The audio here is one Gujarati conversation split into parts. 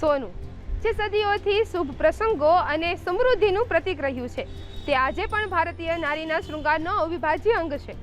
સોનું, જે સદીઓથી શુભ પ્રસંગો અને સમૃદ્ધિનું પ્રતીક રહ્યું છે. તે આજે પણ ભારતીય નારીના શૃંગારનો અવિભાજ્ય અંગ છે.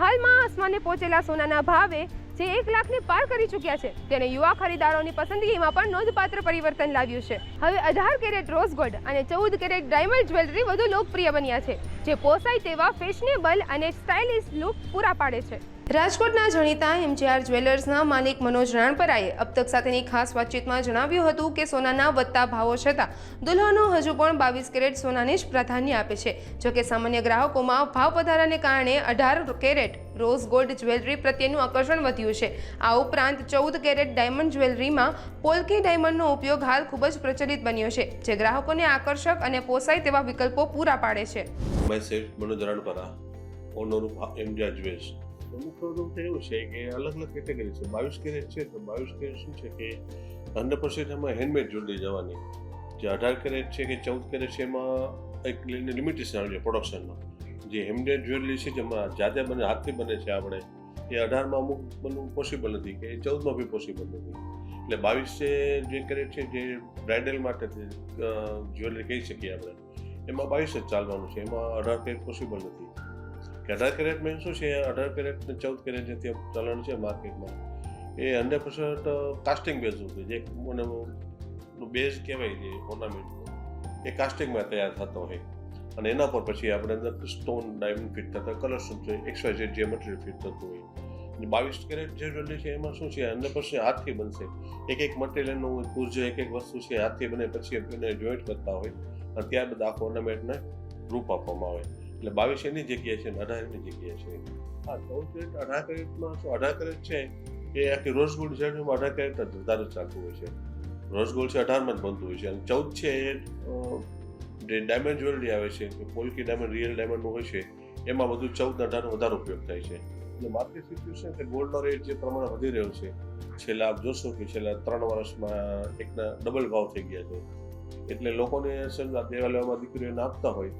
હાલમાં આસમાને પહોંચેલા સોનાના ભાવે જે એક લાખને પાર કરી ચૂક્યા છે. તેણે યુવા ખરીદારોની પસંદગીમાં પણ નોંધપાત્ર પરિવર્તન લાવ્યું છે. હવે અઢાર કેરેટ રોઝ ગોલ્ડ અને ચૌદ કેરેટ ડાયમંડ જ્વેલરી વધુ લોકપ્રિય બન્યા છે, જે પોસાય તેવા ફેશનેબલ અને સ્ટાઇલિશ લુક પૂરા પાડે છે. રાજકોટના જાણીતા એમજીઆર જ્વેલર્સના માલિક મનોજ રાણપરાએ અબતક સાથેની ખાસ વાતચીતમાં જણાવ્યું હતું કે સોનાના વધતા ભાવો છતાં દુલ્હનો હજુ પણ બાવીસ કેરેટ સોનાને જ પ્રાધાન્ય આપે છે જોકે સામાન્ય ગ્રાહકોમાં ભાવ વધારાને કારણે અઢાર કેરેટ રોઝ ગોલ્ડ જ્વેલરી પ્રત્યેનું આકર્ષણ વધ્યું છે. આ ઉપરાંત ચૌદ કેરેટ ડાયમંડ જ્વેલરીમાં પોલકી ડાયમંડનો ઉપયોગ હાલ ખૂબ જ પ્રચલિત બન્યો છે, જે ગ્રાહકોને આકર્ષક અને પોસાય તેવા વિકલ્પો પૂરા પાડે છે. Manoj Ranpara owner of MGR jewels અમુક પ્રોબ્લેમ તો એવું છે કે અલગ અલગ કેટેગરી છે. બાવીસ કેરેટ છે તો બાવીસ કેરેટ શું છે કે હંડ્રેડ પર્સન્ટ એમાં હેન્ડમેડ જ્વેલરી જવાની. જે અઢાર કેરેટ છે કે ચૌદ કેરેટ છે એમાં એક લિમિટેશન આવે છે પ્રોડક્શનમાં જે હેન્ડમેડ જ્વેલરી છે જેમાં જાતે બને, હાથથી બને છે આપણે એ અઢારમાં અમુક બનવું પોસિબલ નથી કે ચૌદમાં બી પોસિબલ નથી. એટલે બાવીસ જે કેરેટ છે જે બ્રાઇડલ માટે જ્વેલરી કહી શકીએ આપણે. એમાં બાવીસ જ ચાલવાનું છે. એમાં અઢાર કેરેટ પોસિબલ નથી. અઢાર કેરેટ મેન શું છે? અઢાર કેરેટ ને ચૌદ કેરેટ જે ચલણ છે માર્કેટમાં. એ હંડ્રેડ પર્સન્ટ કાસ્ટિંગ બેઝ હતું જે મને બેઝ કહેવાય છે ઓર્નામેન્ટનો એ કાસ્ટિંગમાં તૈયાર થતો હોય. અને એના પર પછી આપણે અંદર સ્ટોન ડાયમંડ ફિટ થતા કલર શું છે જેડ જે મટીરિયલ ફિટ થતું હોય. બાવીસ કેરેટ જે જ્વેલરી છે, એમાં શું છે હંડ્રેડ પર્સન્ટ હાથથી બનશે. એક એક મટીરિયલનું પૂરજો એક એક વસ્તુ છે, હાથથી બને, પછી એને જોઈન્ટ કરતા હોય. અને ત્યારબાદ આખો ઓર્નામેન્ટને રૂપ આપવામાં આવે. એટલે બાવીસ એની જગ્યાએ છે ને અઢાર એની જગ્યાએ છે. હા ચૌદ કેરેટ અઢાર કેરેટમાં શું અઢાર કેરેટ છે? એ આખી રોઝ ગોલ્ડ એમાં અઢાર કેરેટ જ વધારે ચાલતું હોય છે. રોઝ ગોલ્ડ છે અઢારમાં જ બનતું હોય છે. અને ચૌદ છે એ ડાયમંડ જ્વેલરી આવે છે પોલકી ડાયમંડ, રિયલ ડાયમંડનું હોય છે, એમાં બધું ચૌદ અઢારનો વધારે ઉપયોગ થાય છે. એટલે માર્કેટ સિચ્યુએશન કે ગોલ્ડનો રેટ જે પ્રમાણે વધી રહ્યો છે, છેલ્લા આપ જોશો કે છેલ્લા ત્રણ વર્ષમાં એકના ડબલ ભાવ થઈ ગયા છે. એટલે લોકોને સમજા દેવા દીકરીઓને આપતા હોય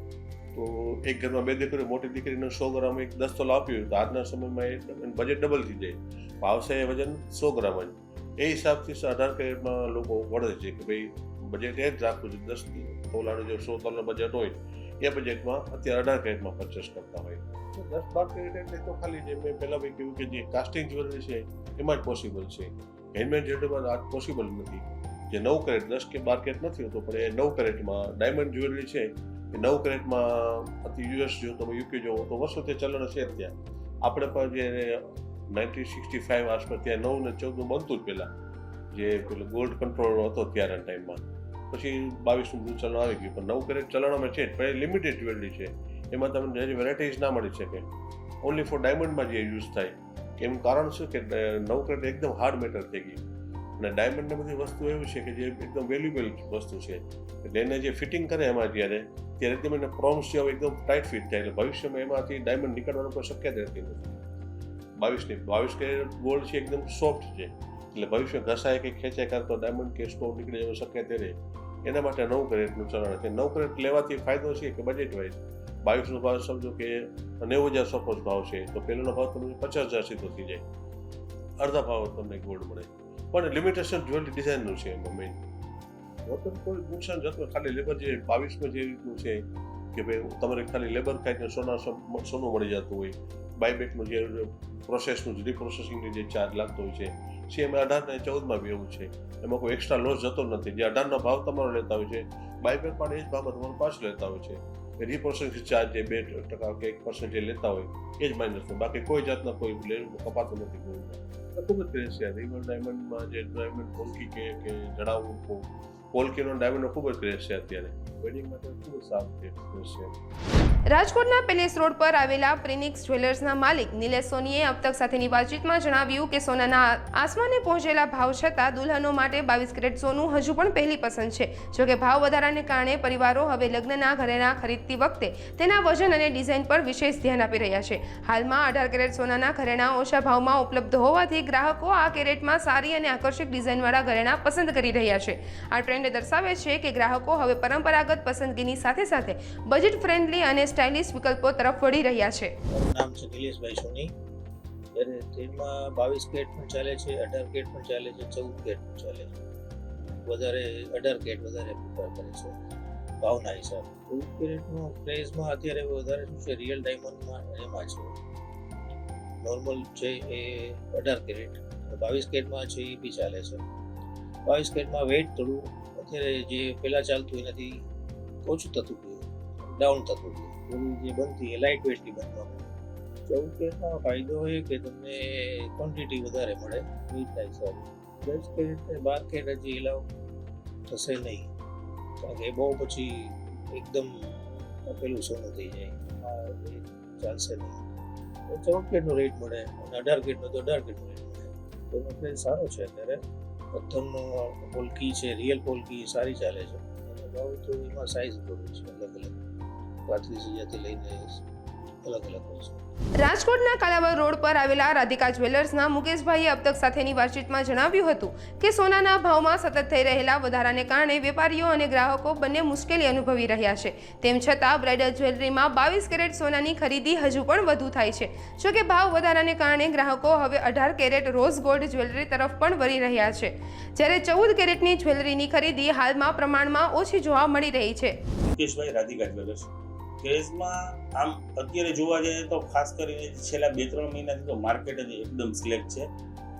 તો એક ઘરમાં બે દીકરીઓ, મોટી દીકરીને સો ગ્રામ એક દસ તોલા આપ્યું તો આજના સમયમાં એ બજેટ ડબલ થઈ જાય. આવશે એ વજન સો ગ્રામ જ. એ હિસાબથી અઢાર કેરેટમાં લોકો વળે છે કે ભાઈ બજેટ એ જ રાખવું છે દસ તોલાનું જો સો તોલાનું બજેટ હોય, એ બજેટમાં અત્યારે અઢાર કેરેટમાં પરચેસ કરતા હોય. તો દસ બાર કેરેટ એટલે તો ખાલી જે મેં પહેલાં ભાઈ કહ્યું કે જે કાસ્ટિંગ જ્વેલરી છે, એમાં જ પોસિબલ છે. હેન્ડમેડ જ્વેલરીમાં આ પોસિબલ નથી. જે નવ કેરેટ દસ કે બાર કેરેટ નથી હોતો, પણ એ નવ કેરેટમાં ડાયમંડ જ્વેલરી છે નવ કેરેટમાં અતિ યુએસ જો તમે યુકે જોવો તો વર્ષોથી ચલણ છે જ ત્યાં. આપણે પણ જે નાઇન્ટીન સિક્સટી ફાઇવ આસપાસ ત્યાં નવ ને ચૌદનું બનતું જ પહેલાં. જે પેલું ગોલ્ડ કંટ્રોલ હતો ત્યારના ટાઈમમાં. પછી બાવીસનું બધું ચલણ આવી ગયું, પણ નવ કેરેટ ચલણમાં છે પણ એ લિમિટેડ જ્વેલરી છે. એમાં તમને હજી વેરાયટીઝ ના મળી શકે. ઓનલી ફોર ડાયમંડમાં જે યુઝ થાય. એનું કારણ શું કે નવ કેરેટ એકદમ હાર્ડ મેટર થઈ ગયું. અને ડાયમંડને બધી વસ્તુ એવું છે કે જે એકદમ વેલ્યુબલ વસ્તુ છે. એટલે એને જે ફિટિંગ કરે એમાં જ્યારે ત્યારે એકદમ એને પ્રોમ્સ છે એકદમ ટાઈટ ફિટ થાય એટલે ભવિષ્યમાં એમાંથી ડાયમંડ નીકળવાનું કોઈ શક્યતા રહેતી નથી બાવીસની, બાવીસ કેરેટ ગોલ્ડ છે, એકદમ સોફ્ટ છે. એટલે ભવિષ્ય ઘસાય કે ખેંચાય કાં ડાયમંડ કે સ્ટોન નીકળી એવી શક્યતા રહે. એના માટે નવ કેરેટનું ચલણ છે. નવ કેરેટ લેવાથી ફાયદો છે કે બજેટ વાઇઝ? બાવીસનો ભાવ સમજો કે નેવું હજાર સપોઝ ભાવ છે, તો પહેલોનો ભાવ તમને પચાસ હજાર સીધો થઈ જાય. અડધા ભાવ તમને ગોલ્ડ મળે. પણ લિમિટેશન જ્વેલરી ડિઝાઇનનું છે એમાં મેઇન વતન કોઈ નુકસાન જતું ખાલી લેબર જે બાવીસમાં જે રીતનું છે કે ભાઈ તમારે ખાલી લેબર ખાઈને સોના સોનું મળી જતું હોય. બાયબેકનું જે પ્રોસેસનું જે રીપ્રોસેસિંગની જે ચાર્જ લાગતો હોય છે. સીએમ એમાં અઢાર ને ચૌદમાં બી એવું છે. એમાં કોઈ એક્સ્ટ્રા લોસ જતો નથી. જે અઢારનો ભાવ તમારો લેતા હોય છે બાયબેક પણ એ જ ભાવમાં તમારો પાંચ લેતા હોય છે. રિપ્રોસેસિંગ ચાર્જ જે બે ટકા કે એક પર્સન્ટ જે લેતા હોય, એ જ માઇનસ થાય બાકી કોઈ જાતના કોઈ કપાતું નથી કોઈ. ખૂબ જ ક્રેઝ છે રિવર ડાયમંડમાં જે ડાયમંડ પોલકી કે જણાવું પોલકીનો ડાયમંડનો ખૂબ જ ક્રેઝ છે અત્યારે. વેડિંગ માટે ખૂબ સાફ છે. રાજકોટના પેલેસ રોડ પર આવેલા પ્રિનિક્સ જ્વેલર્સના માલિક નિલેશ સોનીએ અબતક સાથેની વાતચીતમાં જણાવ્યું કે સોનાના આસમાને પહોંચેલા ભાવ છતાં દુલ્હનો માટે બાવીસ કેરેટ સોનું હજુ પણ પહેલી પસંદ છે. જોકે ભાવ વધારાને કારણે પરિવારો હવે લગ્નના ઘરેણા ખરીદતી વખતે તેના વજન અને ડિઝાઇન પર વિશેષ ધ્યાન આપી રહ્યા છે. હાલમાં અઢાર કેરેટ સોનાના ઘરેણા ઓછા ભાવમાં ઉપલબ્ધ હોવાથી ગ્રાહકો આ કેરેટમાં સારી અને આકર્ષક ડિઝાઇનવાળા ઘરેણા પસંદ કરી રહ્યા છે. આ ટ્રેન્ડ દર્શાવે છે કે ગ્રાહકો હવે પરંપરાગત પસંદગીની સાથે સાથે બજેટ ફ્રેન્ડલી અને સ્ટાઇલિશ વિકલ્પો તરફ વળી રહ્યા છે. નામ છે નિલેશભાઈ સોની. ત્યારે તેમાં બાવીસ કેટ પણ ચાલે છે, અઢાર કેટ પણ ચાલે છે, ચૌદ કેટ પણ ચાલે છે. વધારે, અઢાર કેટ વધારે પ્રિફર કરે છે. ભાવના હિસાબ. ચૌદ કેરેટનું પ્રાઇસમાં અત્યારે વધારે શું છે રિયલ ડાયમંડમાં એમાં છે. નોર્મલ છે એ અઢાર કેરેટ બાવીસ કેટમાં છે એ બી ચાલે છે. બાવીસ કેટમાં વેઇટ થોડું અત્યારે જે પહેલાં ચાલતું એનાથી ઓછું થતું ગયું ડાઉન થતું ગયું. થોડું જે બનતી એ લાઇટ વેટથી બનવા માંડી. ચૌદ કેરેટનો ફાયદો એ કે તમને ક્વોન્ટિટી વધારે મળે વેટના હિસાબે દસ કેરેટ ને બાર કેરેટ હજી એલાવ થશે નહીં. કારણ કે એ બહુ પછી એકદમ પેલું સોનું થઈ જાય એ ચાલશે નહીં. ચૌદ કેરેટનો રેટ મળે અને અઢાર કેરેટનો તો અઢાર કેરેટનો રેટ મળે. તો એનો સારો છે અત્યારે. પથ્થરનો પોલકી છે રિયલ પોલકી, સારી ચાલે છે. અને ભાવ તો એમાં સાઇઝ બધું છે અલગ અલગ પાંત્રીસ હજારથી લઈને અલગ અલગ હોય છે. રાજકોટના કાલાવર રોડ પર આવેલા રાધિકા જ્વેલર્સના મુકેશભાઈએ અબતક સાથેની વાતચીતમાં જણાવ્યું હતું કે સોનાના ભાવમાં સતત થઈ રહેલા વધારાને કારણે વેપારીઓ અને ગ્રાહકો બંને મુશ્કેલી અનુભવી રહ્યા છે. તેમ છતાં બ્રાઇડલ જ્વેલરીમાં બાવીસ કેરેટ સોનાની ખરીદી હજુ પણ વધુ થાય છે. જો કે ભાવ વધારાને કારણે ગ્રાહકો હવે અઢાર કેરેટ રોઝ ગોલ્ડ જ્વેલરી તરફ પણ વળી રહ્યા છે. જ્યારે ચૌદ કેરેટની જ્વેલરીની ખરીદી હાલમાં પ્રમાણમાં ઓછી જોવા મળી રહી છે. મુકેશભાઈ રાધિકા જ્વેલર્સ. ક્રેઝમાં આમ અત્યારે જોવા જઈએ તો ખાસ કરીને છેલ્લા બે ત્રણ મહિનાથી તો માર્કેટ જ એકદમ સિલેક્ટ છે.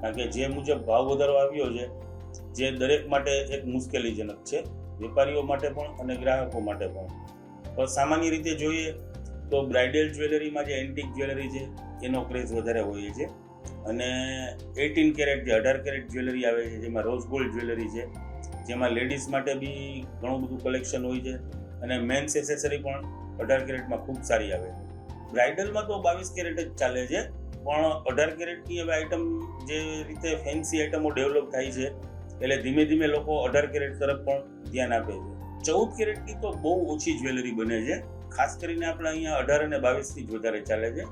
કારણ કે જે મુજબ ભાવ વધારો આવ્યો છે, જે દરેક માટે એક મુશ્કેલીજનક છે. વેપારીઓ માટે પણ અને ગ્રાહકો માટે પણ. પણ સામાન્ય રીતે જોઈએ તો બ્રાઇડલ જ્વેલરીમાં જે એન્ટિક જ્વેલરી છે, એનો ક્રેઝ વધારે હોય છે. અને એટીન કેરેટ જે અઢાર કેરેટ જ્વેલરી આવે છે, જેમાં રોઝ ગોલ્ડ જ્વેલરી છે, જેમાં લેડીઝ માટે બી ઘણું બધું કલેક્શન હોય છે. અને મેન્સ એસેસરી પણ અઢાર કેરેટમાં ખૂબ સારી આવે છે. બ્રાઇડલમાં તો બાવીસ કેરેટ જ ચાલે છે, પણ અઢાર કેરેટની હવે આઇટમ જે રીતે ફેન્સી આઇટમો ડેવલપ થાય છે, એટલે ધીમે ધીમે લોકો અઢાર કેરેટ તરફ પણ ધ્યાન આપે છે. ચૌદ કેરેટની તો બહુ ઓછી જ્વેલરી બને છે, ખાસ કરીને આપણે અહીંયા અઢાર અને બાવીસથી જ વધારે ચાલે છે.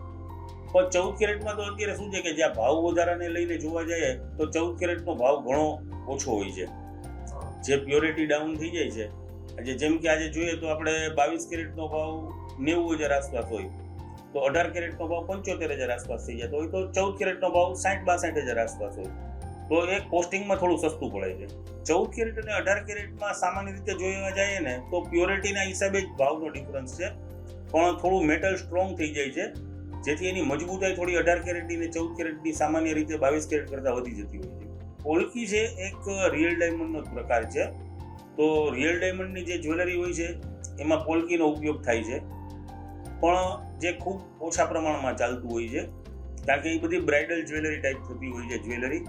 પણ ચૌદ કેરેટમાં તો અત્યારે શું છે કે જ્યાં ભાવ વધારાને લઈને જોવા જઈએ, તો ચૌદ કેરેટનો ભાવ ઘણો ઓછો હોય છે. જે પ્યોરિટી ડાઉન થઈ જાય છે આજે જેમ કે આજે જોઈએ તો આપણે બાવીસ કેરેટનો ભાવ નેવું હજાર આસપાસ હોય. તો અઢાર કેરેટનો ભાવ પંચોતેર હજાર આસપાસ થઈ જતો હોય તો ચૌદ કેરેટનો ભાવ સાઠ બાસઠ હજાર આસપાસ હોય. તો એ કોસ્ટિંગમાં થોડું સસ્તું પડે છે. ચૌદ કેરેટ અને અઢાર કેરેટમાં સામાન્ય રીતે જોવા જઈએ ને તો પ્યોરિટીના હિસાબે જ ભાવનો ડિફરન્સ છે. પણ થોડું મેટલ સ્ટ્રોંગ થઈ જાય છે. જેથી એની મજબૂતાઈ થોડી અઢાર કેરેટની ને ચૌદ કેરેટની સામાન્ય રીતે બાવીસ કેરેટ કરતાં વધી જતી હોય છે. ઓળખી છે એક રિયલ ડાયમંડનો પ્રકાર છે. તો રિયલ ડાયમંડની જે જ્વેલરી હોય છે, એમાં પોલકીનો ઉપયોગ થાય છે. પણ જે ખૂબ ઓછા પ્રમાણમાં ચાલતું હોય છે, કારણ કે એ બધી બ્રાઇડલ જ્વેલરી ટાઈપ થતી હોય છે જ્વેલરી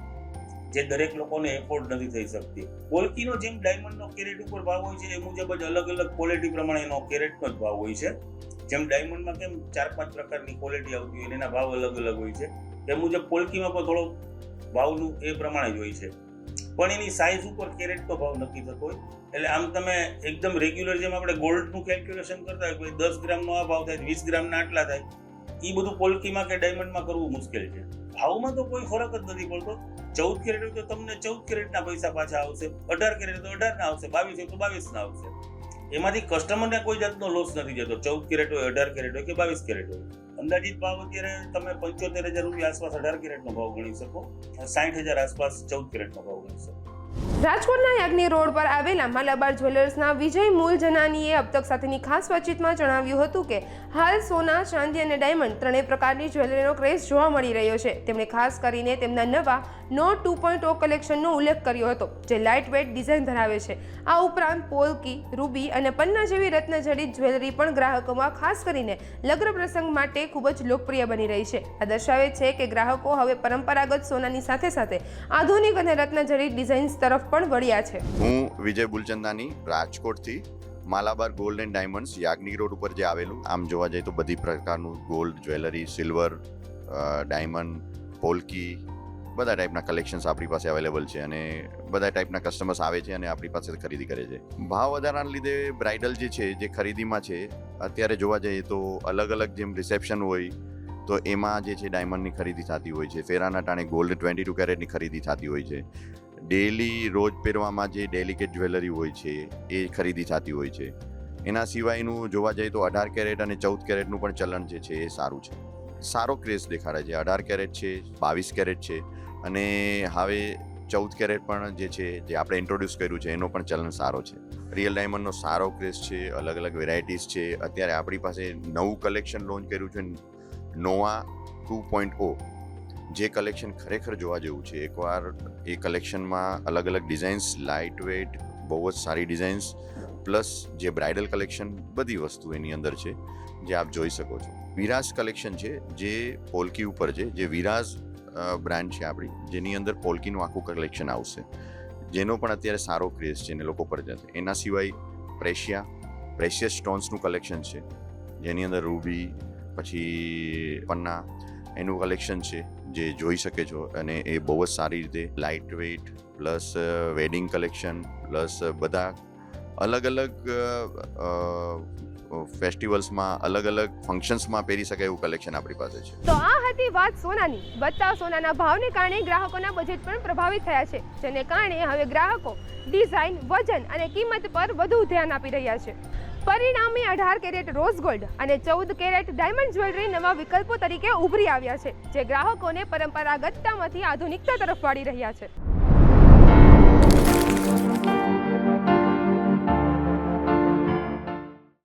જે દરેક લોકોને એફોર્ડ નથી થઈ શકતી. પોલકીનો જેમ ડાયમંડનો કેરેટ ઉપર ભાવ હોય છે, એ મુજબ જ અલગ અલગ ક્વોલિટી પ્રમાણે એનો કેરેટનો જ ભાવ હોય છે. જેમ ડાયમંડમાં કેમ ચાર પાંચ પ્રકારની ક્વોલિટી આવતી હોય એના ભાવ અલગ અલગ હોય છે, એ મુજબ પોલકીમાં પણ થોડો ભાવનું એ પ્રમાણે જ હોય છે. પણ એની સાઇઝ ઉપર કેરેટનો ભાવ નક્કી થતો હોય. એટલે આમ તમે એકદમ રેગ્યુલર જેમ આપણે ગોલ્ડનું કેલ્ક્યુલેશન કરતા હોય દસ ગ્રામનો આ ભાવ થાય, વીસ ગ્રામના આટલા થાય એ બધું પોલકીમાં કે ડાયમંડમાં કરવું મુશ્કેલ છે. ભાવમાં તો કોઈ ફરક જ નથી પડતો. ચૌદ કેરેટ હોય તો તમને ચૌદ કેરેટના પૈસા પાછા આવશે, અઢાર કેરેટ તો અઢારના આવશે, બાવીસ હોય તો બાવીસના આવશે. એમાંથી કસ્ટમરને કોઈ જાતનો લોસ નથી જતો. ચૌદ કેરેટ હોય, અઢાર કેરેટ હોય કે બાવીસ કેરેટ હોય. અંદાજિત ભાવ અત્યારે તમે પંચોતેર હજાર રૂપિયા આસપાસ અઢાર કેરેટનો ભાવ ગણી શકો. સાઠ હજાર આસપાસ ચૌદ કેરેટનો ભાવ ગણી શકો. રાજકોટના યાજ્ઞી રોડ પર આવેલા માલાબાર જ્વેલર્સના વિજય મૂલ જનાનીએ અબ સાથેની ખાસ વાતચીતમાં જણાવ્યું હતું કે, હાલ સોના, ચાંદી અને ડાયમંડ ત્રણેય પ્રકારની જ્વેલરીનો ક્રેઝ જોવા મળી રહ્યો છે. તેમણે ખાસ કરીને તેમના નવા નો ટુ પોઈન્ટ ઓ કલેક્શનનો ઉલ્લેખ કર્યો હતો, જે લાઇટ વેટ ડિઝાઇન ધરાવે છે. આ ઉપરાંત પોલકી, રૂબી અને પન્ના જેવી રત્નજડિત જ્વેલરી પણ ગ્રાહકોમાં ખાસ કરીને લગ્ન પ્રસંગ માટે ખૂબ જ લોકપ્રિય બની રહી છે. આ દર્શાવે છે કે ગ્રાહકો હવે પરંપરાગત સોનાની સાથે સાથે આધુનિક અને રત્નજડિત ડિઝાઇન્સ તરફ પણ વળ્યા છે. હું વિજય બુલચંદાની રાજકોટથી Malabar gold and diamonds Yagnik road ઉપર જે આવેલું, આમ જોવા જઈએ તો બધી પ્રકારનું gold jewellery silver diamond polki બધા ટાઈપના કલેક્શન્સ આપણી પાસે અવેલેબલ છે અને બધા ટાઈપના કસ્ટમર્સ આવે છે અને આપણી પાસે ખરીદી કરે છે. ભાવ વધારાના લીધે બ્રાઇડલ જે છે, જે ખરીદીમાં છે, અત્યારે જોવા જઈએ તો અલગ અલગ જેમ રિસેપ્શન હોય, તો એમાં જે છે ડાયમંડની ખરીદી થતી હોય છે, ફેરાના ટાણે ગોલ્ડ ટ્વેન્ટી ટુ કેરેટની ખરીદી થતી હોય છે ડેલી રોજ પહેરવામાં જે ડેલિકેટ જ્વેલરી હોય છે, એ ખરીદી થતી હોય છે. એના સિવાયનું જોવા જઈએ તો અઢાર કેરેટ અને ચૌદ કેરેટનું પણ ચલણ જે છે એ સારું છે. સારો ક્રેઝ દેખાડે છે. અઢાર કેરેટ છે, બાવીસ કેરેટ છે અને હવે ચૌદ કેરેટ પણ જે છે, જે આપણે ઇન્ટ્રોડ્યુસ કર્યું છે, એનો પણ ચલન સારો છે. રિયલ ડાયમંડનો સારો ક્રેઝ છે, અલગ અલગ વેરાયટીઝ છે. અત્યારે આપણી પાસે નવું કલેક્શન લોન્ચ કર્યું છે નોવા ટુ પોઈન્ટ ઓ જે કલેક્શન ખરેખર જોવા જેવું છે, એકવાર એ કલેક્શનમાં અલગ અલગ ડિઝાઇન્સ લાઇટ વેટ બહુ જ સારી ડિઝાઇન્સ પ્લસ જે બ્રાઇડલ કલેક્શન બધી વસ્તુ એની અંદર છે, જે આપ જોઈ શકો છો. વિરાજ કલેક્શન છે, જે પોલકી ઉપર છે, જે વિરાજ બ્રાન્ડ છે આપણી, જેની અંદર પોલકીનું આખું કલેક્શન આવશે. જેનો પણ અત્યારે સારો ક્રેઝ છે ને લોકો પર જશે એના સિવાય પ્રેશિયા, પ્રેશિયસ સ્ટોન્સનું કલેક્શન છે. જેની અંદર રૂબી, પછી પન્ના, એનું કલેક્શન છે, જે જોઈ શકે છો. અને એ બહુ જ સારી રીતે light weight plus wedding collection plus બધા અલગ અલગ ફેસ્ટિવલ્સમાં અલગ અલગ ફંક્શન્સમાં પહેરી શકાય એવું કલેક્શન આપણી પાસે છે. તો આ હતી વાત સોનાની. વધતા સોનાના ભાવને કારણે ગ્રાહકોના બજેટ પણ પ્રભાવિત થયા છે, જેને કારણે હવે ગ્રાહકો ડિઝાઇન વજન અને કિંમત પર વધુ ધ્યાન આપી રહ્યા છે. પરિણામે અઢાર કેરેટ રોઝ ગોલ્ડ અને ચૌદ કેરેટ ડાયમંડ જ્વેલરી નવા વિકલ્પો તરીકે ઉભરી આવ્યા છે, જે ગ્રાહકોને પરંપરાગતતામાંથી આધુનિકતા તરફ વાળી રહ્યા છે.